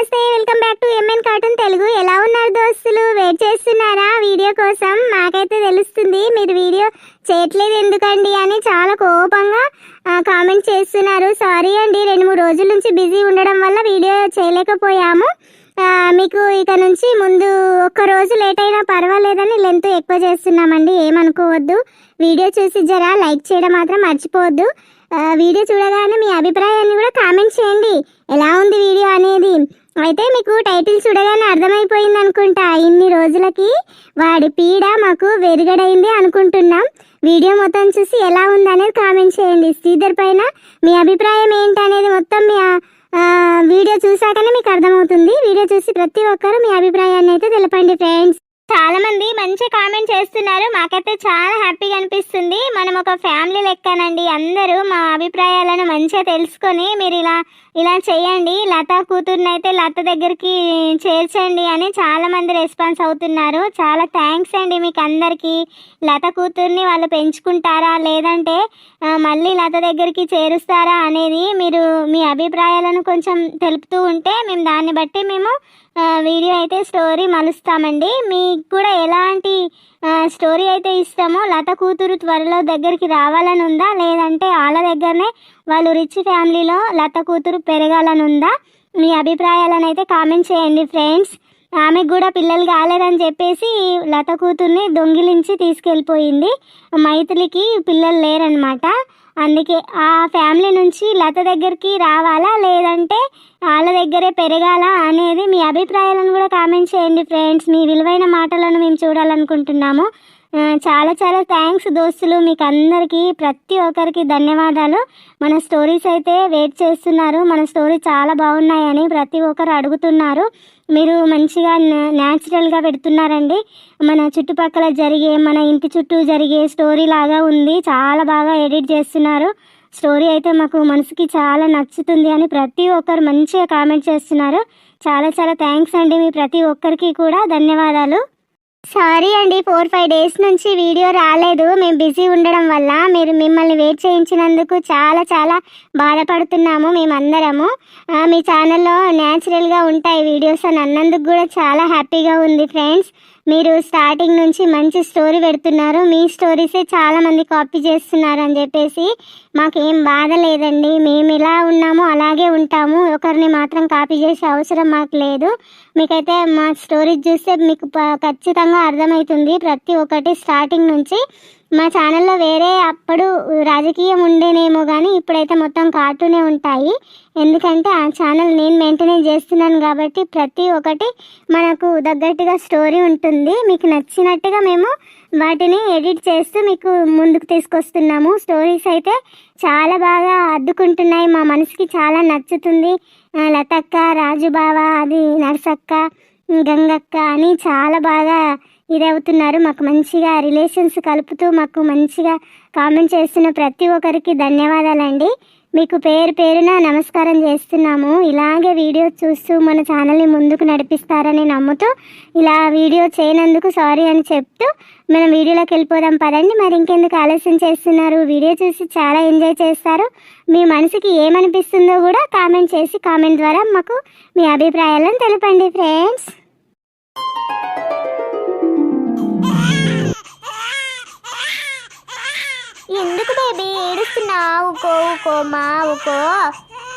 నమస్తే welcome back to MN cartoon Telugu ఎలా ఉన్నారు దోస్తులు? వెయిట్ చేస్తున్నారా వీడియో కోసం? మాకైతే తెలుస్తుంది మీరు వీడియో చేయట్లేదు ఎందుకండి అని చాలా కోపంగా కామెంట్ చేస్తున్నారు. సారీ అండి రెండు మూడు రోజుల నుంచి బిజీ ఉండడం వల్ల వీడియో చేయలేకపోయాము. మీకు ఇక నుంచి ముందు ఒక్క రోజు లేట్ అయినా పర్వాలేదని లెంత్ ఎక్కువ చేస్తున్నామండి. ఏమనుకోవద్దు. వీడియో చూసి జరా లైక్ చేయడం మాత్రం మర్చిపోవద్దు. వీడియో చూడగానే మీ అభిప్రాయాన్ని కూడా కామెంట్ చేయండి. ఎలా ఉంది వీడియో అనేది? అయితే మీకు టైటిల్ చూడగానే అర్థమైపోయింది అనుకుంటా. ఇన్ని రోజులకి వాడి పీడ మాకు వెరుగడైంది అనుకుంటున్నాం. వీడియో మొత్తం చూసి ఎలా ఉందనేది కామెంట్ చేయండి. శ్రీధర్ పైన మీ అభిప్రాయం ఏంటి అనేది మొత్తం మీ వీడియో చూసాకనే మీకు అర్థమవుతుంది. వీడియో చూసి ప్రతి ఒక్కరూ మీ అభిప్రాయాన్ని అయితే తెలపండి ఫ్రెండ్స్. చాలా మంది మంచి కామెంట్ చేస్తున్నారు. మాకైతే చాలా హ్యాపీగా అనిపిస్తుంది. మనం ఒక ఫ్యామిలీ లెక్కనండి. అందరూ మా అభిప్రాయాలను మంచిగా తెలుసుకొని మీరు ఇలా ఇలా చేయండి. లత కూతుర్ని అయితే లత దగ్గరికి చేర్చండి అని చాలా మంది రెస్పాన్స్ అవుతున్నారు. చాలా థ్యాంక్స్ అండి మీకు అందరికీ. లత కూతుర్ని వాళ్ళు పెంచుకుంటారా? లేదంటే మళ్ళీ లత దగ్గరికి చేరుస్తారా అనేది మీరు మీ అభిప్రాయాలను కొంచెం తెలుపుతూ ఉంటే మేము దాన్ని బట్టి మేము వీడియో అయితే స్టోరీ మలుస్తామండి. మీకు కూడా ఎలాంటి స్టోరీ అయితే ఇస్తామో లత కూతురు త్వరలో దగ్గరికి రావాలని ఉందా? లేదంటే వాళ్ళ దగ్గరనే వాళ్ళు రిచ్ ఫ్యామిలీలో లత కూతురు పెరగాలని ఉందా? మీ అభిప్రాయాలను అయితే కామెంట్ చేయండి ఫ్రెండ్స్. ఆమెకు కూడా పిల్లలు కాలేదని చెప్పేసి లత కూతుర్ని దొంగిలించి తీసుకెళ్ళిపోయింది. మైథిలికి పిల్లలు లేరనమాట అందుకే ఆ ఫ్యామిలీ నుంచి లత దగ్గరికి రావాలా? లేదంటే వాళ్ళ దగ్గరే పెరగాల అనేది మీ అభిప్రాయాలను కూడా కామెంట్ చేయండి ఫ్రెండ్స్. మీ విలువైన మాటలను మేము చూడాలనుకుంటున్నాము. చాలా చాలా థ్యాంక్స్ దోస్తులు. మీకు అందరికీ ప్రతి ఒక్కరికి ధన్యవాదాలు. మన స్టోరీస్ అయితే వెయిట్ చేస్తున్నారు. మన స్టోరీ చాలా బాగున్నాయని ప్రతి ఒక్కరు అడుగుతున్నారు. మీరు మంచిగా న్యాచురల్గా పెడుతున్నారండి. మన చుట్టుపక్కల జరిగే మన ఇంటి చుట్టూ జరిగే స్టోరీ లాగా ఉంది. చాలా బాగా ఎడిట్ చేస్తున్నారు. స్టోరీ అయితే మాకు మనసుకి చాలా నచ్చుతుంది అని ప్రతి ఒక్కరు మంచిగా కామెంట్ చేస్తున్నారు. చాలా చాలా థ్యాంక్స్ అండి మీ ప్రతి ఒక్కరికి కూడా. ధన్యవాదాలు. సారీ అండి ఫోర్ ఫైవ్ డేస్ నుంచి వీడియో రాలేదు. మేము బిజీ ఉండడం వల్ల మీరు మిమ్మల్ని వెయిట్ చేయించినందుకు చాలా చాలా బాధపడుతున్నాము మేమందరము. మీ ఛానల్లో న్యాచురల్గా ఉంటాయి వీడియోస్ అని అన్నందుకు కూడా చాలా హ్యాపీగా ఉంది ఫ్రెండ్స్ మీరు స్టార్టింగ్ నుంచి మంచి స్టోరీ పెడుతున్నారు. మీ స్టోరీసే చాలామంది కాపీ చేస్తున్నారు అని చెప్పేసి మాకేం బాధ లేదండి. మేము ఎలా ఉన్నామో అలాగే ఉంటాము. ఒకరిని మాత్రం కాపీ చేసే అవసరం మాకు లేదు. మీకైతే మా స్టోరీ చూస్తే మీకు ప- ఖచ్చితంగా అర్థమవుతుంది. ప్రతి ఒక్కటి స్టార్టింగ్ నుంచి మా ఛానల్లో వేరే అప్పుడు రాజకీయం ఉండేనేమో కానీ ఇప్పుడైతే మొత్తం కార్టూనే ఉంటాయి. ఎందుకంటే ఆ ఛానల్ నేను మెయింటైన్ చేస్తున్నాను కాబట్టి ప్రతి ఒక్కటి మనకు తగ్గట్టుగా స్టోరీ ఉంటుంది. మీకు నచ్చినట్టుగా మేము వాటిని ఎడిట్ చేస్తూ మీకు ముందుకు తీసుకొస్తున్నాము. స్టోరీస్ అయితే చాలా బాగా అద్దుకుంటున్నాయి. మా మనసుకి చాలా నచ్చుతుంది. లతక్క రాజుబావ అది నర్సక్క గంగక్క అని చాలా బాగా ఇది అవుతున్నారు మాకు మంచిగా రిలేషన్స్ కలుపుతూ మాకు మంచిగా కామెంట్ చేస్తున్న ప్రతి ఒక్కరికి ధన్యవాదాలండి. మీకు పేరు పేరున నమస్కారం చేస్తున్నాము. ఇలాగే వీడియో చూస్తూ మన ఛానల్ని ముందుకు నడిపిస్తారని నమ్ముతూ ఇలా వీడియో చేయనందుకు సారీ అని చెప్తూ మనం వీడియోలోకి వెళ్ళిపోదాం పదండి. మరి ఇంకెందుకు ఆలస్యం చేస్తున్నారు? వీడియో చూసి చాలా ఎంజాయ్ చేస్తారు. మీ మనసుకి ఏమనిపిస్తుందో కూడా కామెంట్ చేసి కామెంట్ ద్వారా మాకు మీ అభిప్రాయాలను తెలపండి ఫ్రెండ్స్. ఎందుకు బేబీ ఏడుస్తున్నావు? ఊకో ఊకో మా ఊకో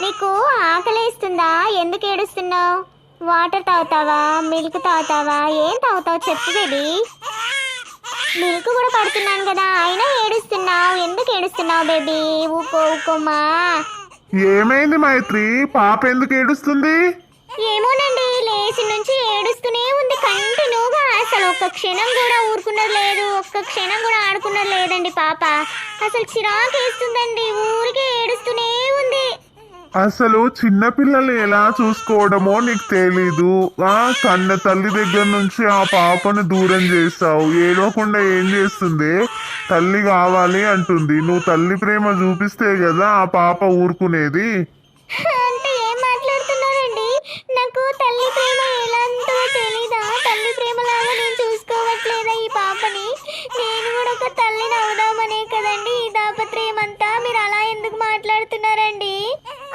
నీకు ఆకలేస్తుందా? ఎందుకు ఏడుస్తున్నావు? వాటర్ తాగుతావా? మిల్క్ తాగుతావా? ఏం తాగుతావు చెప్పు బేబీ. మిల్క్ కూడా పడుతున్నాను కదా అయినా ఏడుస్తున్నావు. ఎందుకు ఏడుస్తున్నావు బేబీ? ఊకో ఊకోమా ఏమైంది మైత్రి? పాప ఎందుకు ఏడుస్తుంది? ఏమోనండి లేచి నుంచి ఏడుస్తూనే ఉంది కంటిన్యూగా. అసలు ఒక్క క్షణం కూడా ఊరుకున్నది లేదు ఒక్క క్షణం కూడా ఆడుకున్నది లేదండి పాప. అసలు చిరాకు వేస్తుందండి ఊరికే ఏడుస్తూనే ఉంది. అసలు చిన్న పిల్లలు ఎలా చూసుకోవడమో నీకు తెలీదు. ఆ కన్న తల్లి దగ్గర నుంచి ఆ పాపను దూరం చేస్తావు. ఏడవకుండా ఏం చేస్తుంది? తల్లి కావాలి అంటుంది. నువ్వు తల్లి ప్రేమ చూపిస్తే కదా ఆ పాప ఊరుకునేది. నాకు తల్లి ప్రేమ ఎలాంటో తెలీదా? తల్లి ప్రేమలాగా నేను చూసుకోవట్లేదా ఈ పాపని? నేను కూడా ఒక తల్లిని అవుదామనే కదండి ఈ దాపత్రయం అంతా మీరు అలా ఎందుకు మాట్లాడుతున్నారండి?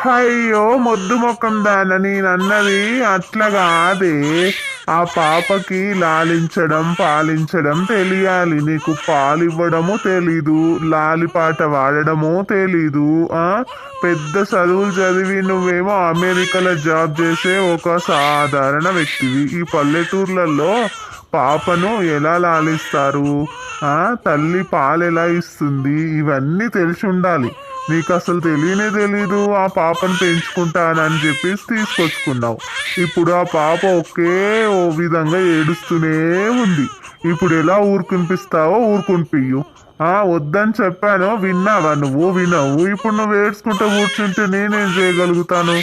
అయ్యో మొద్దు మొక్కం దాన నేను అన్నది అట్లా కాదే. ఆ పాపకి లాలించడం పాలించడం తెలియాలి. నీకు పాలు ఇవ్వడము తెలీదు లాలిపాట వాడడము తెలీదు ఆ? పెద్ద చదువులు చదివి నువ్వేమో అమెరికాలో జాబ్ చేసే ఒక సాధారణ వ్యక్తివి. ఈ పల్లెటూర్లలో పాపను ఎలా లాలిస్తారు? ఆ? తల్లి పాలు ఎలా ఇస్తుంది? ఇవన్నీ తెలిసి ఉండాలి నీకు అసలు తెలియనే తెలీదు ఆ పాపను పెంచుకుంటానని చెప్పేసి తీసుకొచ్చుకున్నావు. ఇప్పుడు ఆ పాప ఒకే ఓ విధంగా ఏడుస్తూనే ఉంది. ఇప్పుడు ఎలా ఊరుకునిపిస్తావో ఊరుకునిపియ్యు ఆ వద్దని చెప్పాను విన్నావా నువ్వు? వినవు. ఇప్పుడు నువ్వు ఏడ్చుకుంటూ కూర్చుంటే నేనేం చేయగలుగుతాను?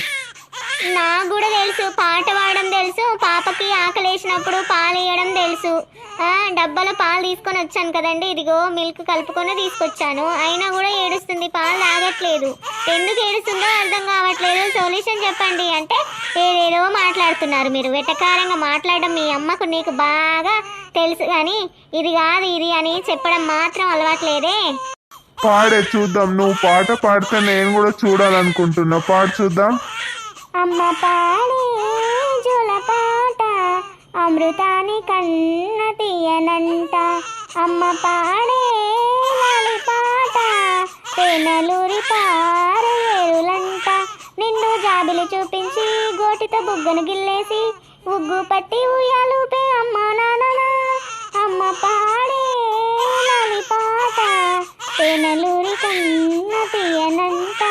నాకు కూడా తెలుసు పాట పాడడం తెలుసు పాపకి ఆకలి వేసినప్పుడు పాలు ఇవ్వడం తెలుసు. డబ్బాలో పాలు తీసుకొని వచ్చాను కదండి ఇదిగో మిల్క్ కలుపుకొని తీసుకొచ్చాను. అయినా కూడా ఏడుస్తుంది పాలు తాగట్లేదు. ఎందుకు ఏడుస్తుందో అర్థం కావట్లేదు. సొల్యూషన్ చెప్పండి అంటే ఏదేదో మాట్లాడుతున్నారు మీరు. వెటకారంగా మాట్లాడడం మీ అమ్మకు నీకు బాగా తెలుసు కానీ ఇది కాదు ఇది అని చెప్పడం మాత్రం అలవాట్లేదే. పాడే చూద్దాం. నువ్వు పాట పాడితే నేను కూడా చూడాలనుకుంటున్నా. పాడు చూద్దాం. అమ్మ పాడే జోల పాట అమృతాని కన్న తీయనంట. అమ్మ పాడే లాలి పాట తేనెలూరి పారేరులంట నిన్ను జాబిలు చూపించి గోటితో బుగ్గను గిల్లేసి ఉగ్గు పట్టి ఉయ్యాలుపే అమ్మ నాన్న. అమ్మ పాడే పాట తేనెలూరి కన్న తీయనంట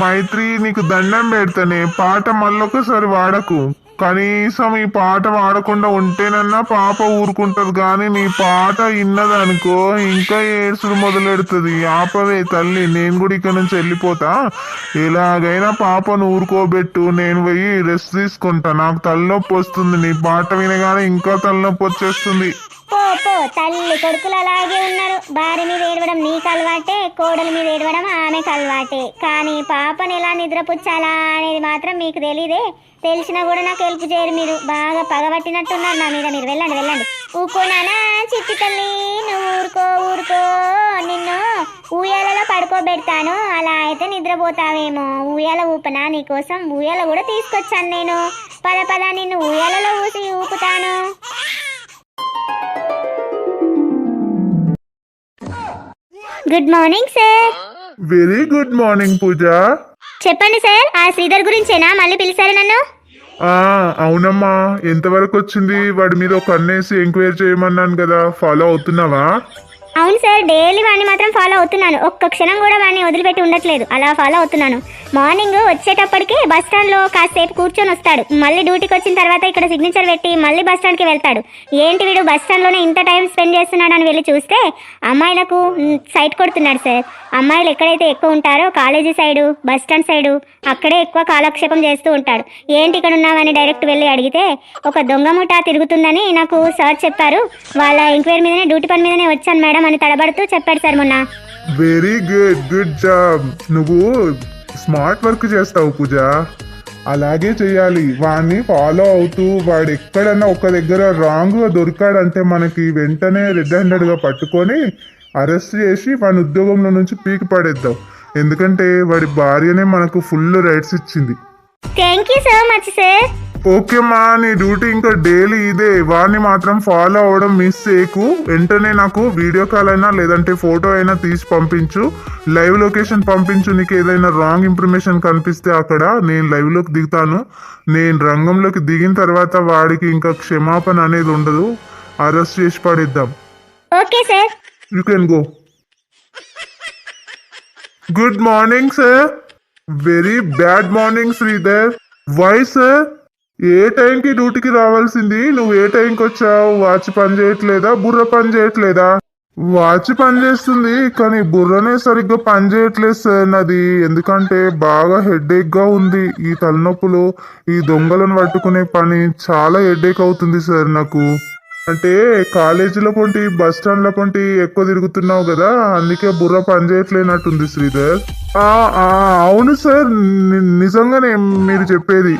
మైత్రి నీకు దండం పెడతానే పాట మళ్ళొకసారి వాడకు. కనీసం ఈ పాట వాడకుండా ఉంటేనన్నా పాప ఊరుకుంటది కానీ నీ పాట ఇన్నదనుకో ఇంకా ఏడ్చుడు మొదలెడుతుంది. ఆపవే తల్లి నేను కూడా ఇక్కడ నుంచి వెళ్ళిపోతా. ఎలాగైనా పాపను ఊరుకోబెట్టు నేను పోయి రెస్ట్ తీసుకుంటా. నాకు తలనొప్పి వస్తుంది. నీ పాట వినగానే ఇంకా తలనొప్పి వచ్చేస్తుంది. పో తల్లి కొడుకులు అలాగే ఉన్నారు. భార్య మీద ఏడవడం నీకు అలవాటే కోడల మీద ఏడవడం ఆమెకు అలవాటే. కానీ పాపని ఎలా నిద్రపుచ్చాలా అనేది మాత్రం మీకు తెలియదే తెలిసినా కూడా నాకు హెల్ప్ చేయరు మీరు. బాగా పగబట్టినట్టున్నారు నా మీద మీరు. వెళ్ళండి వెళ్ళండి. ఊకోనానా చిట్టి తల్లి నువ్వు ఊరుకో ఊరుకో. నిన్ను ఊయాలలో పడుకోబెడతాను. అలా అయితే నిద్రపోతావేమో. ఊయాల ఊపనా నీకోసం? ఊయాల కూడా తీసుకొచ్చాను నేను. పద పద నిన్ను ఊయాలలో ఊసి ఊపుతాను. Good morning sir very good morning Pooja. చెప్పండి సార్ ఆ శ్రీధర్ గురించేనా? మళ్ళీ పిలిచారు నన్ను? ఆ అవునమ్మా. ఎంతవరకు వచ్చింది? వాడి మీద ఒక కన్నేసి ఎంక్వైరీ చేయమన్నాను కదా. ఫాలో అవుతున్నావా? అవును సార్ డైలీ వాడిని మాత్రం ఫాలో అవుతున్నాను. ఒక్క క్షణం కూడా వాడిని వదిలిపెట్టి ఉండట్లేదు. అలా ఫాలో అవుతున్నాను. మార్నింగ్ వచ్చేటప్పటికి బస్ స్టాండ్లో కాసేపు కూర్చొని వస్తాడు. మళ్ళీ డ్యూటీకి వచ్చిన తర్వాత ఇక్కడ సిగ్నేచర్ పెట్టి మళ్ళీ బస్ స్టాండ్కి వెళ్తాడు. ఏంటి వీడు బస్ స్టాండ్లోనే ఇంత టైం స్పెండ్ చేస్తున్నాడు అని వెళ్ళి చూస్తే అమ్మాయిలకు సైట్ కొడుతున్నాడు సార్. అమ్మాయిలు ఎక్కడైతే ఎక్కువ ఉంటారో college side bus stand side అక్కడే ఎక్కువ కాలక్షేపం చేస్తూ ఉంటాడు. ఏంటి ఇక్కడ ఉన్నామని డైరెక్ట్ వెళ్ళి అడిగితే ఒక దొంగ ముఠా తిరుగుతుందని నాకు సార్ చెప్పారు. వాళ్ళ ఎంక్వైరీ మీదనే డ్యూటీ పని మీదనే వచ్చాను మేడం అని తడబడుతూ చెప్పాడు సార్ మొన్న. వెరీ గుడ్ గుడ్ జాబ్ నువ్వు స్మార్ట్ వర్క్ చేస్తావు పూజ. అలాగే చేయాలి. వాడిని ఫాలో అవుతూ వాడు ఎక్కడన్నా ఒక దగ్గర రాంగ్గా దొరికాడంటే మనకి వెంటనే రెడ్ హ్యాండెడ్గా పట్టుకొని అరెస్ట్ చేసి వాడి ఉద్యోగంలో నుంచి పీకి పడేద్దాం. ఎందుకంటే వాడి భార్యనే మనకు ఫుల్ రైట్స్ ఇచ్చింది. Thank you so much sir okay మా నీ డ్యూటీ ఇంకా డైలీ ఇదే. వాడిని మాత్రం ఫాలో అవ్వడం మిస్ చేయకు. వెంటనే నాకు వీడియో కాల్ అయినా లేదంటే ఫోటో అయినా తీసి పంపించు. లైవ్ లొకేషన్ పంపించు. నీకు ఏదైనా రాంగ్ ఇన్ఫర్మేషన్ కనిపిస్తే అక్కడ నేను లైవ్లోకి దిగుతాను. నేను రంగంలోకి దిగిన తర్వాత వాడికి ఇంకా క్షమాపణ అనేది ఉండదు. అరెస్ట్ చేసి పడేద్దాం. Okay sir. You can go good morning sir very bad morning Sridhar why sir ఏ టైంకి డ్యూటీకి రావాల్సింది? నువ్వు ఏ టైంకి వచ్చావు? వాచ్ పని చేయట్లేదా? బుర్ర పని చేయట్లేదా? వాచ్ పని చేస్తుంది కానీ బుర్రనే సరిగ్గా పని చేయట్లేదు సార్ నాది. ఎందుకంటే బాగా హెడ్ఏక్గా ఉంది ఈ తలనొప్పులు. ఈ దొంగలను పట్టుకునే పని చాలా హెడేక్ అవుతుంది సార్ నాకు. అంటే కాలేజీలో పొంటి బస్ స్టాండ్లో పొంటి ఎక్కువ తిరుగుతున్నావు కదా అందుకే బుర్ర పనిచేయట్లేనట్టుంది శ్రీధర్. అవును సార్ నిజంగానే మీరు చెప్పేది.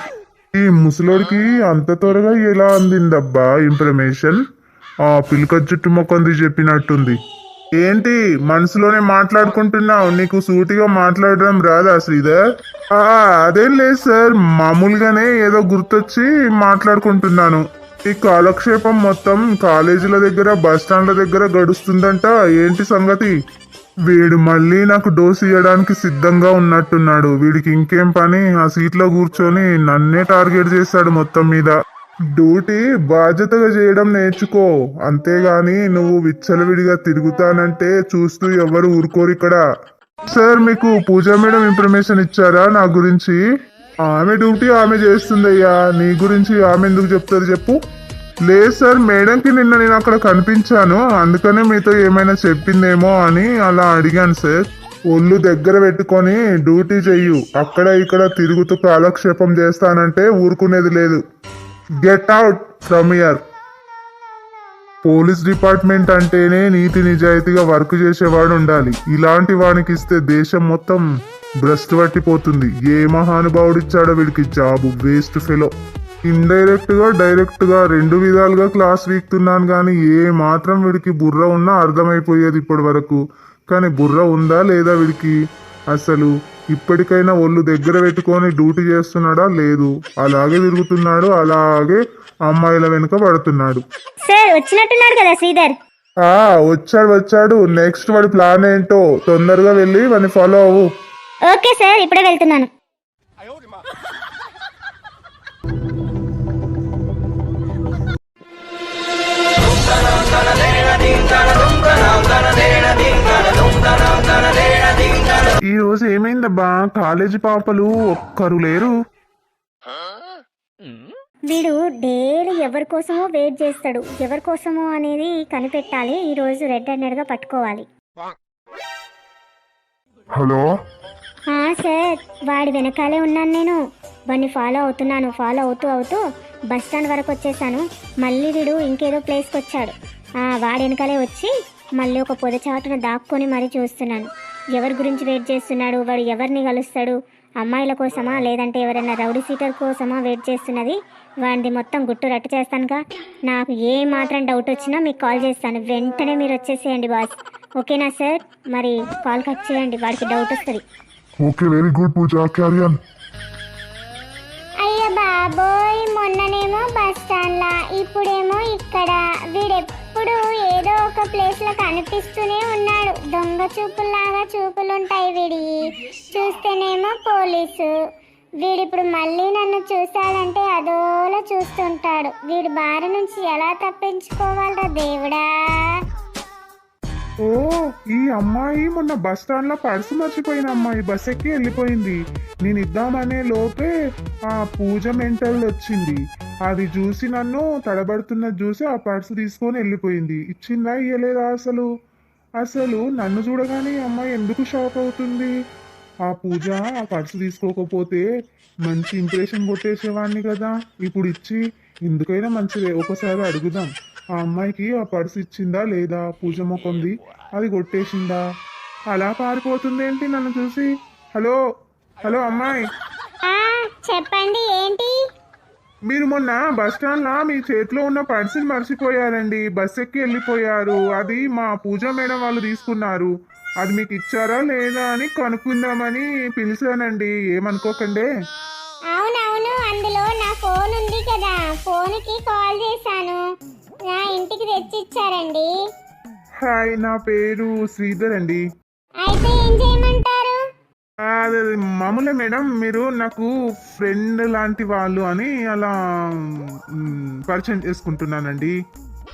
ఈ ముసలోడికి అంత త్వరగా ఎలా అందిందబ్బా ఇన్ఫర్మేషన్ ఆ పిలక జుట్టు మొక్కంది చెప్పినట్టుంది. ఏంటి మనసులోనే మాట్లాడుకుంటున్నావు? నీకు సూటిగా మాట్లాడడం రాదా శ్రీధర్? ఆ, అదేం లేదు సార్ మామూలుగానే ఏదో గుర్తొచ్చి మాట్లాడుకుంటున్నాను. ఈ కాలక్షేపం మొత్తం కాలేజీల దగ్గర బస్ స్టాండ్ల దగ్గర గడుస్తుందంట. ఏంటి సంగతి? వీడు మళ్ళీ నాకు డోస్ ఇవ్వడానికి సిద్ధంగా ఉన్నట్టున్నాడు. వీడికి ఇంకేం పని? ఆ సీట్లో కూర్చొని నన్నే టార్గెట్ చేశాడు మొత్తం మీద. డ్యూటీ బాధ్యతగా చేయడం నేర్చుకో. అంతేగాని నువ్వు విచ్చలవిడిగా తిరుగుతానంటే చూస్తూ ఎవరు ఊరుకోరు ఇక్కడ. సార్ మీకు పూజ మేడం ఇన్ఫర్మేషన్ ఇచ్చారా నా గురించి? ఆమె డ్యూటీ ఆమె చేస్తుందయ్యా. నీ గురించి ఆమె ఎందుకు చెప్తారు చెప్పు. లేదు సార్ మేడంకి నిన్న నేను అక్కడ కనిపించాను. అందుకనే మీతో ఏమైనా చెప్పిందేమో అని అలా అడిగాను సార్. ఒళ్ళు దగ్గర పెట్టుకొని డ్యూటీ చెయ్యు. అక్కడ ఇక్కడ తిరుగుతూ కాలక్షేపం చేస్తానంటే ఊరుకునేది లేదు. Get out from here police department అంటేనే నీతి నిజాయితీగా వర్క్ చేసేవాడు ఉండాలి. ఇలాంటి వానికి ఇస్తే దేశం మొత్తం భ్రష్టు పట్టిపోతుంది. ఏ మహానుభావుడు ఇచ్చాడో వీడికి జాబు వేస్ట్ ఫెలో. ఇండైరెక్ట్గా డైరెక్ట్గా రెండు విధాలుగా క్లాస్ వీక్తున్నాను కానీ ఏ మాత్రం వీడికి బుర్ర ఉన్నా అర్థమైపోయేది ఇప్పటి వరకు. కానీ బుర్ర ఉందా లేదా వీడికి? అసలు ఇప్పటికైనా ఒళ్ళు దగ్గర పెట్టుకొని డ్యూటీ చేస్తున్నాడా? లేదు. అలాగే తిరుగుతున్నాడు. అలాగే అమ్మాయిల వెనుక పడుతున్నాడు. సార్ వచ్చినట్టున్నాడు కదా శ్రీధర్. ఆ వచ్చాడు వచ్చాడు. నెక్స్ట్ వాడి ప్లాన్ ఏంటో తొందరగా వెళ్ళి వాడిని ఫాలో అవ్వు. ఓకే సార్ ఇప్పుడే వెళ్తున్నాను. ఈ రోజు ఏమైందబ్బా? కాలేజీ పాపలు ఒక్కరు లేరు. వీడు డైలీ ఎవరి కోసమో వెయిట్ చేస్తాడు. ఎవరి కోసమో అనేది కనిపెట్టాలి. ఈ రోజు రెడ్ హ్యాండెడ్గా పట్టుకోవాలి. హలో? ఆ, సార్ వాడి వెనకాలే ఉన్నాను నేను. వాడిని ఫాలో అవుతున్నాను. ఫాలో అవుతూ అవుతూ బస్ స్టాండ్ వరకు వచ్చేసాను. మళ్ళీ వీడు ఇంకేదో ప్లేస్కి వచ్చాడు. ఆ, వాడి వెనకాలే వచ్చి మళ్ళీ ఒక పొద చాటున దాక్కొని మరీ చూస్తున్నాను. ఎవరి గురించి వెయిట్ చేస్తున్నాడు? వాడు ఎవరిని కలుస్తాడు? అమ్మాయిల కోసమా? లేదంటే ఎవరైనా రౌడీ సీటర్ కోసమా వెయిట్ చేస్తున్నది? వాడిది మొత్తం గుట్టు రట్టు చేస్తానుగా నాకు ఏ మాత్రం డౌట్ వచ్చినా మీకు కాల్ చేస్తాను. వెంటనే మీరు వచ్చేసేయండి బాస్. ఓకేనా సార్? మరి కాల్ కట్ చేయండి. వాడికి డౌట్ వస్తుంది. Okay very good Pooja. క్యారియన్ అయ్యో బాబోయ్ మొన్ననేమో బస్ స్టాండ్లా ఇప్పుడేమో ఇక్కడ. వీడెప్పుడు ఏదో ఒక ప్లేస్లో కనిపిస్తూనే ఉన్నాడు. దొంగ చూపుల్లాగా చూపులుంటాయి వీడి. చూస్తేనేమో పోలీసు. వీడిప్పుడు మళ్ళీ నన్ను చూశాడంటే అదోలా చూస్తుంటాడు. వీడి బారి నుంచి ఎలా తప్పించుకోవాలరా దేవుడా? ఓ ఈ అమ్మాయి మొన్న బస్ స్టాండ్లో పర్సు మర్చిపోయిన అమ్మాయి బస్ ఎక్కి వెళ్ళిపోయింది. నేను ఇద్దామనే లోపే ఆ పూజ మెంటల్ వచ్చింది. అది చూసి నన్ను తడబడుతున్నది చూసి ఆ పర్సు తీసుకొని వెళ్ళిపోయింది. ఇచ్చిందా ఇయ్యలేదా అసలు? అసలు నన్ను చూడగానే ఈ అమ్మాయి ఎందుకు షాక్ అవుతుంది? ఆ పూజ ఆ పర్సు తీసుకోకపోతే మంచి ఇంప్రెషన్ కొట్టేసేవాడిని కదా. ఇప్పుడు ఇచ్చి ఎందుకైనా మంచిదే ఒకసారి అడుగుదాం. ఆ అమ్మాయికి ఆ పర్సు ఇచ్చిందా లేదా? పూజ మొక్కంది అది కొట్టేసిందా? అలా పారిపోతుంది ఏంటి నన్ను చూసి? హలో? హలో అమ్మాయి? చెప్పండి ఏంటి? మీరు మొన్న బస్ స్టాండ్ లా మీ చేతిలో ఉన్న పర్సుని మర్చిపోయారండి. బస్ ఎక్కి వెళ్ళిపోయారు. అది మా పూజ మేడం వాళ్ళు తీసుకున్నారు. అది మీకు ఇచ్చారా లేదా అని కనుక్కుందామని పిలిచానండి. ఏమనుకోకండి. అవునవును అందులో నా ఫోన్ ఉంది కదా. ఫోన్కి కాల్ చేశాను. నా ఇంటికి తెచ్చి ఇచ్చారండి హాయ్ నా పేరు శ్రీధర్ అండి. అయితే ఏం చేయమంటారు? అది మామూలే మేడం మీరు నాకు ఫ్రెండ్ లాంటి వాళ్ళు అని అలా మ్, పరిచయం చేసుకుంటున్నానండి.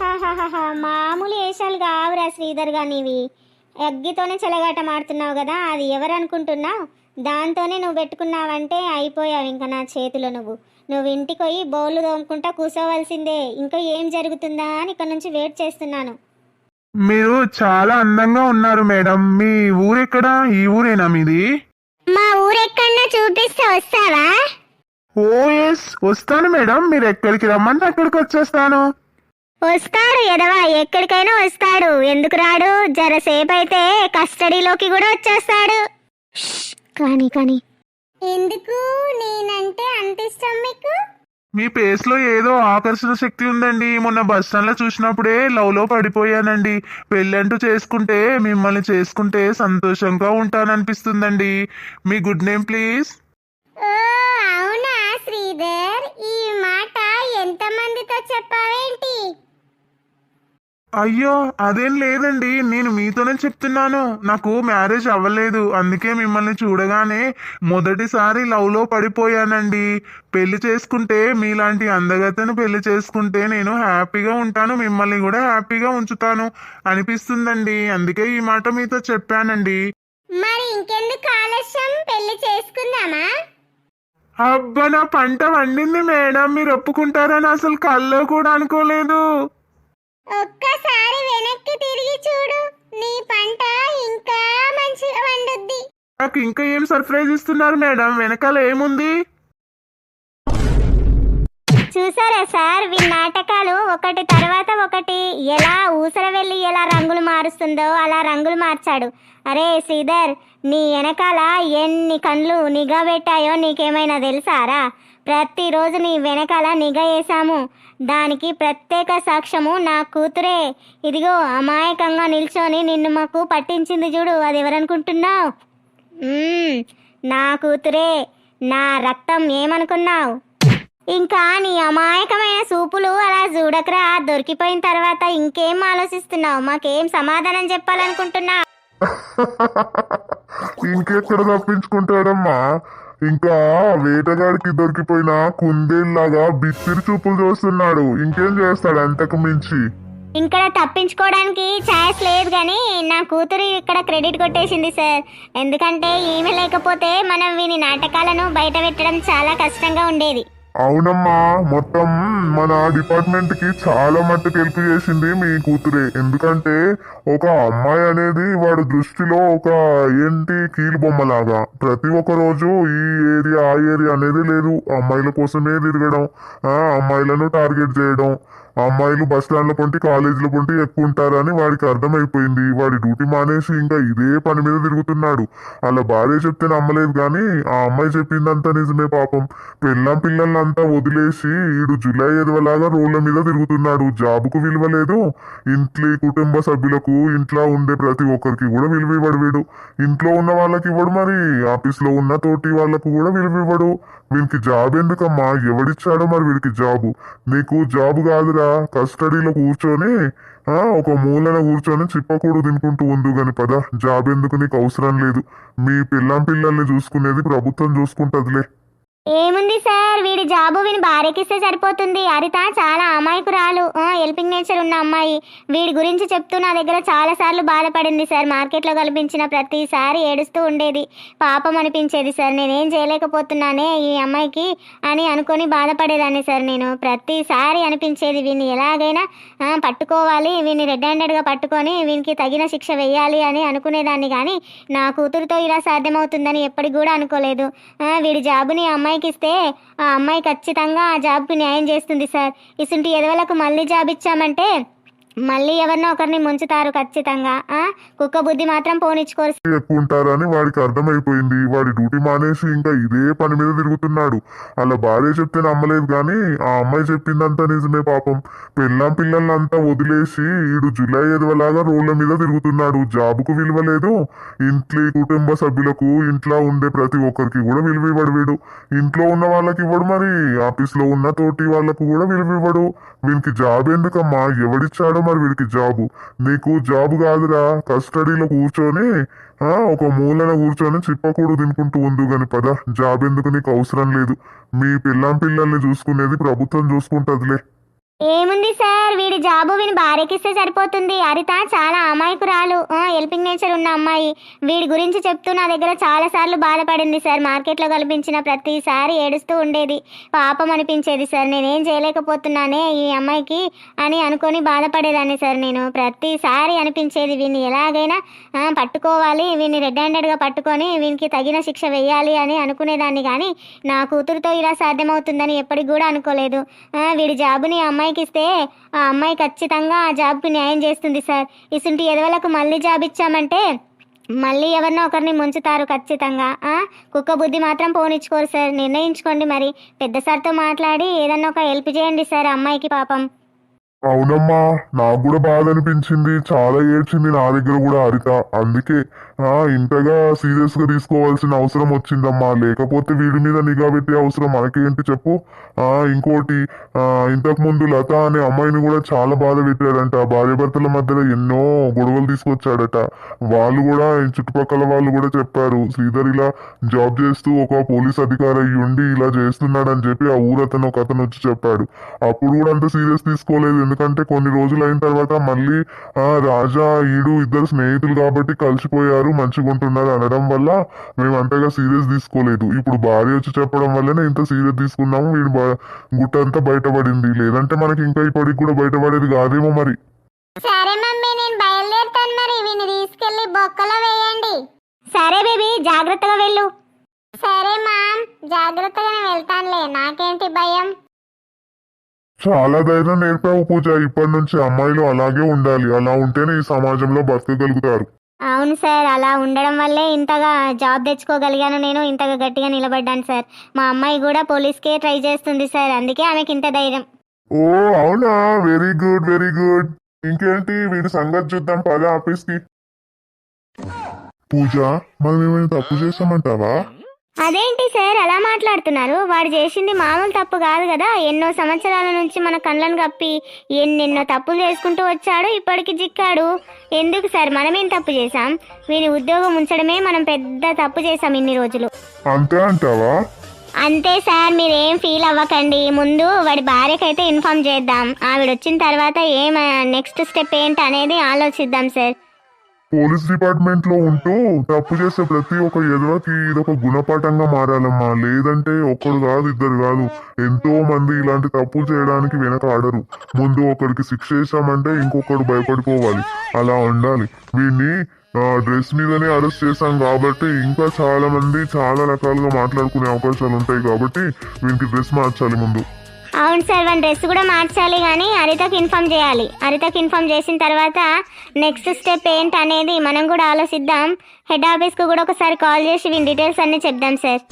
హాహాహాహా, మామూలు వేషాలు కావురా శ్రీధర్గా నీవి అగ్గితోనే చెలగాట మాడుతున్నావు కదా అది ఎవరు అనుకుంటున్నావు దాంతోనే నువ్వు పెట్టుకున్నావంటే అయిపోయావు ఇంకా నా చేతిలో నువ్వు. నువ్వు ఇంటికి పోయి బౌలు తోముకుంటా కూర్చోవలసిందే ఇంకా ఏం జరుగుతుందా అని ఇక్కడ నుంచి వెయిట్ చేస్తున్నాను. మీరు చాలా అందంగా ఉన్నారు మేడం. మీ ఊరెక్కడా? ఈ ఊరేనా మీది? మా ఊరెక్కడన్నా చూపిస్తే వస్తావా? ఓ ఎస్ వస్తాను మేడం. మీరు ఎక్కడికి రమ్మంటే అక్కడికి వచ్చేస్తాను. వస్తాడు ఎదవా ఎక్కడికైనా వస్తాడు. ఎందుకు రాడు? జరసేపు అయితే కస్టడీలోకి కూడా వచ్చేస్తాడు. కానీ కానీ. ఎందుకు? నేనంటే అంత ఇష్టం మీకు? మీ పేస్లో ఏదో ఆకర్షణ శక్తి ఉందండి. మొన్న బస్ స్టాండ్లో చూసినప్పుడే లవ్లో పడిపోయానండి. పెళ్ళంటూ చేసుకుంటే మిమ్మల్ని చేసుకుంటే సంతోషంగా ఉంటాననిపిస్తుందండి. మీ గుడ్ నేమ్ ప్లీజ్ ఓ అవునా శ్రీధర్ ఈ మాట ఎంతమందితో చెప్పావేంటి అయ్యో అదేం లేదండి. నేను మీతోనే చెప్తున్నాను. నాకు మ్యారేజ్ అవ్వలేదు. అందుకే మిమ్మల్ని చూడగానే మొదటిసారి లవ్లో పడిపోయానండి. పెళ్ళి చేసుకుంటే మీలాంటి అందగతను పెళ్ళి చేసుకుంటే నేను హ్యాపీగా ఉంటాను. మిమ్మల్ని కూడా హ్యాపీగా ఉంచుతాను అనిపిస్తుందండి. అందుకే ఈ మాట మీతో చెప్పానండి. మరి ఇంకెందుకు ఆలస్యం? పెళ్ళి చేసుకుందామా? అబ్బా నా పంట వండింది మేడం. మీరు ఒప్పుకుంటారని అసలు కల్లో కూడా అనుకోలేదు. ఒక్కసారి వెనక్కి తిరిగి చూడు నీ పంట ఇంకా మంచిగా వండుద్ది నాకు ఇంకా ఏం సర్ప్రైజ్ ఇస్తున్నారు మేడం వెనకాల ఏముంది? చూసారా సార్ వీ నాటకాలు ఒకటి తర్వాత ఒకటి ఎలా ఊసర వెళ్ళి ఎలా రంగులు మారుస్తుందో అలా రంగులు మార్చాడు. అరే శ్రీధర్ నీ వెనకాల ఎన్ని కళ్ళు నిఘా పెట్టాయో నీకేమైనా తెలుసారా? ప్రతిరోజు నీ వెనకాల నిఘా వేసాము దానికి ప్రత్యేక సాక్ష్యము నా కూతురే. ఇదిగో అమాయకంగా నిల్చొని నిన్ను మాకు పట్టించింది చూడు అది ఎవరనుకుంటున్నావు? నా కూతురే నా రక్తం ఏమనుకున్నావు? ఇంకా నీ అమాయకమైన సూపులు అలా చూడకరా దొరికిపోయిన తర్వాత ఇంకేం ఆలోచిస్తున్నావు? మాకేం సమాధానం చెప్పాలనుకుంటున్నా? ఇంకెక్కడ తప్పించుకుంటాడమ్మా ఇంకా వేటగాడికి దొరికిపోయిన కుందేల్లాగా బిత్తిరి చూపులు చూస్తున్నాడు. ఇంకేం చేస్తాడు అంతకు మించి? ఇక్కడ తప్పించుకోవడానికి ఛాన్స్ లేదు కానీ నా కూతురు ఇక్కడ క్రెడిట్ కొట్టేసింది సార్. ఎందుకంటే ఈమె లేకపోతే మనం వీని నాటకాలను బయట పెట్టడం చాలా కష్టంగా ఉండేది. అవునమ్మా మొత్తం మన డిపార్ట్మెంట్కి చాలా మట్టుకు హెల్ప్ చేసింది మీ కూతురే. ఎందుకంటే ఒక అమ్మాయి అనేది వాడి దృష్టిలో ఒక ఏంటి కీలు బొమ్మలాగా. ప్రతి ఒక్క రోజు ఈ ఏరియా ఆ ఏరియా అనేది లేదు. అమ్మాయిల కోసమే తిరగడం ఆ అమ్మాయిలను టార్గెట్ చేయడం అమ్మాయిలు బస్ స్టాండ్ల పొంటి కాలేజీల పొంటి ఎక్కువ ఉంటారని వాడికి అర్థమైపోయింది. వాడి డ్యూటీ మానేసి ఇంకా ఇదే పని మీద తిరుగుతున్నాడు. అలా భార్య చెప్తే నమ్మలేదు కానీ ఆ అమ్మాయి చెప్పిందంతా నిజమే పాపం. పెళ్ళం పిల్లలంతా వదిలేసి ఈడు జులై ఎదవలాగా రోడ్ల మీద తిరుగుతున్నాడు. జాబుకు విలువ లేదు. ఇంట్లో కుటుంబ సభ్యులకు ఇంట్లో ఉండే ప్రతి ఒక్కరికి కూడా విలువ ఇవ్వడు వీడు. ఇంట్లో ఉన్న వాళ్ళకి ఇవ్వడు మరి. ఆఫీస్లో ఉన్న తోటి వాళ్ళకు కూడా విలువ ఇవ్వడు. వీనికి జాబ్ ఎందుకమ్మా? ఎవడిచ్చాడో మరి వీడికి జాబు? నీకు జాబ్ కాదురా. కస్టడీలో కూర్చొని ఒక మూలన కూర్చొని చిప్పకూడు తినుకుంటూ ఉంది కానీ పద. జాబ్ ఎందుకు నీకు అవసరం లేదు. మీ పిల్లం పిల్లల్ని చూసుకునేది ప్రభుత్వం చూసుకుంటుందిలే. ఏముంది సార్? వీడి జాబు వీని భార్యకిస్తే సరిపోతుంది. హరిత చాలా అమాయకురాలు. హెల్పింగ్ నేచర్ ఉన్న అమ్మాయి. వీడి గురించి చెప్తూ నా దగ్గర చాలా సార్లు బాధపడింది సార్. మార్కెట్లో కల్పించిన ప్రతిసారి ఏడుస్తూ ఉండేది. పాపం అనిపించేది సార్. నేనేం చేయలేకపోతున్నానే ఈ అమ్మాయికి అని అనుకొని బాధపడేదాన్ని సార్ నేను. ప్రతిసారి అనిపించేది వీని ఎలాగైనా పట్టుకోవాలి. వీని రెడ్ హ్యాండెడ్గా పట్టుకొని వీనికి తగిన శిక్ష వేయాలి అని అనుకునేదాన్ని కానీ నా కూతురుతో ఇలా సాధ్యమవుతుందని ఎప్పటికి కూడా అనుకోలేదు. వీడి జాబుని అమ్మాయి అమ్మాయికి ఇస్తే ఆ అమ్మాయి ఖచ్చితంగా ఆ జాబ్కి న్యాయం చేస్తుంది సార్. ఇసుంటి ఎదవలకు మళ్ళీ జాబ్ ఇచ్చామంటే మళ్ళీ ఎవరినో ఒకరిని ముంచుతారు ఖచ్చితంగా. ఆ? కుక్క బుద్ధి మాత్రం పోనిచ్చుకోరు. ఎక్కువ ఉంటారని వాడికి అర్థమైపోయింది. వాడి డ్యూటీ మానేసి ఇంకా ఇదే పని మీద తిరుగుతున్నాడు. అలా భార్య చెప్తే నమ్మలేదు కానీ ఆ అమ్మాయి చెప్పిందంతా నిజమే పాపం. పెళ్ళాం పిల్లలంతా వదిలేసి ఈడు జులై ఎదవలాగా రోడ్ల మీద తిరుగుతున్నాడు. జాబుకు విలువ లేదు ఇంట్లో కుటుంబ సభ్యులకు ఇంట్లో ఉండే ప్రతి ఒక్కరికి కూడా విలువ ఇవ్వడు వీడు. ఇంట్లో ఉన్న వాళ్ళకి ఇవ్వడు మరి. ఆఫీస్లో ఉన్న తోటి వాళ్ళకు కూడా విలువ ఇవ్వడు. వీనికి జాబ్ ఎందుకమ్మా? ఎవడిచ్చాడో? మరి వీడికి జాబు. నీకు జాబ్ కాదురా కస్టడీలో కూర్చొని ఒక మూలన కూర్చొని చిప్పకూడు తినుకుంటూ ఉంది కానీ పద. జాబ్ ఎందుకు నీకు అవసరం లేదు. మీ పిల్లం పిల్లల్ని చూసుకునేది ప్రభుత్వం చూసుకుంటుందిలే. ఏముంది సార్? వీడి జాబు వీని భార్యకిస్తే సరిపోతుంది. హరిత చాలా అమాయకురాలు. హెల్పింగ్ నేచర్ ఉన్న అమ్మాయి. వీడి గురించి చెప్తూ నా దగ్గర చాలా సార్లు బాధపడింది సార్. మార్కెట్లో కల్పించిన ప్రతిసారి ఏడుస్తూ ఉండేది. పాపం అనిపించేది సార్. నేనేం చేయలేకపోతున్నానే ఈ అమ్మాయికి అని అనుకొని బాధపడేదాన్ని సార్ నేను. ప్రతిసారి అనిపించేది వీని ఎలాగైనా పట్టుకోవాలి వీని రెడ్ హ్యాండెడ్గా పట్టుకొని వీనికి తగిన శిక్ష వేయాలి అని అనుకునేదాన్ని కానీ నా కూతురుతో ఇలా సాధ్యమవుతుందని ఎప్పటికి కూడా అనుకోలేదు. వీడి జాబుని అమ్మాయి అమ్మాయికి ఇస్తే ఆ అమ్మాయి ఖచ్చితంగా ఆ జాబ్కి న్యాయం చేస్తుంది సార్. ఇసుంటి ఎదవలకు మళ్ళీ జాబ్ ఇచ్చామంటే మళ్ళీ ఎవరినో ఒకరిని ముంచుతారు ఖచ్చితంగా. కుక్క బుద్ధి మాత్రం పోనిచ్చుకోరు సార్. నిర్ణయించుకోండి మరి. పెద్ద సార్తో మాట్లాడి ఏదన్నా ఒక హెల్ప్ చేయండి సార్ అమ్మాయికి పాపం. అవునమ్మా నాకు కూడా బాధ అనిపించింది చాలా ఏడ్చింది నా దగ్గర కూడా హరిత. అందుకే ఆ ఇంతగా సీరియస్గా తీసుకోవాల్సిన అవసరం వచ్చిందమ్మా. లేకపోతే వీడి మీద నిఘా పెట్టే అవసరం మనకేంటి చెప్పు? ఆ ఇంకోటి ఆ ఇంతకు ముందు లత అనే అమ్మాయిని కూడా చాలా బాధ పెట్టాడంట. భార్యాభర్తల మధ్యలో ఎన్నో గొడవలు తీసుకొచ్చాడట. వాళ్ళు కూడా చుట్టుపక్కల వాళ్ళు కూడా చెప్పారు శ్రీధర్ ఇలా జాబ్ చేస్తూ ఒక పోలీస్ అధికారి అయ్యి ఉండి ఇలా చేస్తున్నాడని చెప్పి ఆ ఊరతను ఒక అతను వచ్చి చెప్పాడు. అప్పుడు కూడా అంత సీరియస్ తీసుకోలేదు ఎందుకంటే కొన్ని రోజులు అయిన తర్వాత మళ్ళీ ఆ రాజా ఈడు ఇద్దరు స్నేహితులు కాబట్టి కలిసిపోయారు మంచిగా ఉంటున్నారు అనడం వల్ల మేము అంతగా సీరియస్ తీసుకోలేదు. ఇప్పుడు భార్య వచ్చి చెప్పడం వల్లనే ఇంత సీరియస్ తీసుకున్నాము వీడు గుట్ట అంతా బయటపడింది. లేదంటే మనకి ఇంకా ఇప్పటికి కూడా బయటపడేది కాదేమో మరి. సరే మమ్మీ నేను బయలుదేరుతాను మరి. వీని తీసుకెళ్ళి బొక్కలో వేయండి. సరే బేబీ జాగ్రత్తగా వెళ్ళు. సరే మామ్ జాగ్రత్తగానే వెళ్తానులే. నాకేంటి భయం? చాలా ధైర్యం నేర్పావు పూజ. ఇప్పటి నుంచి అమ్మాయిలు అలాగే ఉండాలి. అలా ఉంటేనే ఈ సమాజంలో బతకగలుగుతారు. అవును సార్ అలా ఉండడం వల్లే ఇంతగా జాబ్ తెచ్చుకోగలిగాను నేను. ఇంతగా గట్టిగా నిలబడ్డాను సార్. మా అమ్మాయి కూడా పోలీస్కే ట్రై చేస్తుంది సార్. అందుకే ఆమెకి ఇంత ధైర్యం. ఓ అవునా? Very good very good. ఇంకేంటి? వీడి సంగతి చూద్దాం. పద ఆఫీస్కి పూజ మనం ఏమైనా తప్పు చేసామంటావా? అదేంటి సార్? అలా మాట్లాడుతున్నారు. వాడు చేసింది మామూలు తప్పు కాదు కదా. ఎన్నో సంవత్సరాల నుంచి మన కళ్ళను కప్పి ఎన్నెన్నో తప్పులు చేసుకుంటూ వచ్చాడు. ఇప్పటికి చిక్కాడు ఎందుకు సార్? మనమేం తప్పు చేశాం? వీని ఉద్యోగం ఉంచడమే మనం పెద్ద తప్పు చేశాం ఇన్ని రోజులు. అంతే అంటావా? అంతే సార్. మీరేం ఫీల్ అవ్వకండి. ముందు వాడి భార్యకైతే ఇన్ఫార్మ్ చేద్దాం. ఆవిడ వచ్చిన తర్వాత ఏం నెక్స్ట్ స్టెప్ ఏంటి అనేది ఆలోచిద్దాం సార్. పోలీస్ డిపార్ట్మెంట్లో ఉంటూ తప్పు చేసే ప్రతి ఒక్క ఎదవకి ఇదొక గుణపాఠంగా మారాలమ్మా. లేదంటే ఒక్కడు కాదు ఇద్దరు కాదు. ఎంతో మంది ఇలాంటి తప్పులు చేయడానికి వెనక ఆడరు ముందు ఒకరికి శిక్ష చేశామంటే ఇంకొకడు భయపడిపోవాలి. అలా ఉండాలి. వీడిని డ్రెస్ మీదనే అరెస్ట్ చేశాం కాబట్టి ఇంకా చాలా మంది చాలా రకాలుగా మాట్లాడుకునే అవకాశాలు ఉంటాయి కాబట్టి వీనికి డ్రెస్ మార్చాలి ముందు. అవును సార్ వన్ డ్రెస్ కూడా మార్చాలి కానీ హరితకు ఇన్ఫార్మ్ చేయాలి. హరితకు ఇన్ఫార్మ్ చేసిన తర్వాత నెక్స్ట్ స్టెప్ ఏంటి అనేది మనం కూడా ఆలోచిద్దాం. హెడ్ ఆఫీస్కి కూడా ఒకసారి కాల్ చేసి వీని డీటెయిల్స్ అన్నీ చెప్దాం సార్.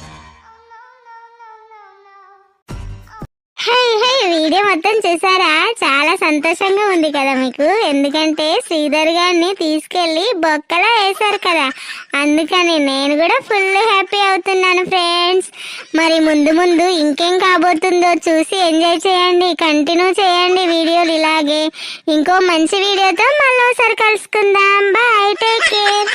హే హే వీడియో మొత్తం చూసారా? చాలా సంతోషంగా ఉంది కదా మీకు. ఎందుకంటే శ్రీధర్ గారిని తీసుకెళ్ళి బొక్కలో వేశారు కదా. అందుకని నేను కూడా ఫుల్ హ్యాపీ అవుతున్నాను ఫ్రెండ్స్ మరి ముందు ముందు ఇంకేం కాబోతుందో చూసి ఎంజాయ్ చేయండి కంటిన్యూ చేయండి వీడియోలు ఇలాగే. ఇంకో మంచి వీడియోతో మళ్ళీ ఒకసారి కలుసుకుందాం. Bye take care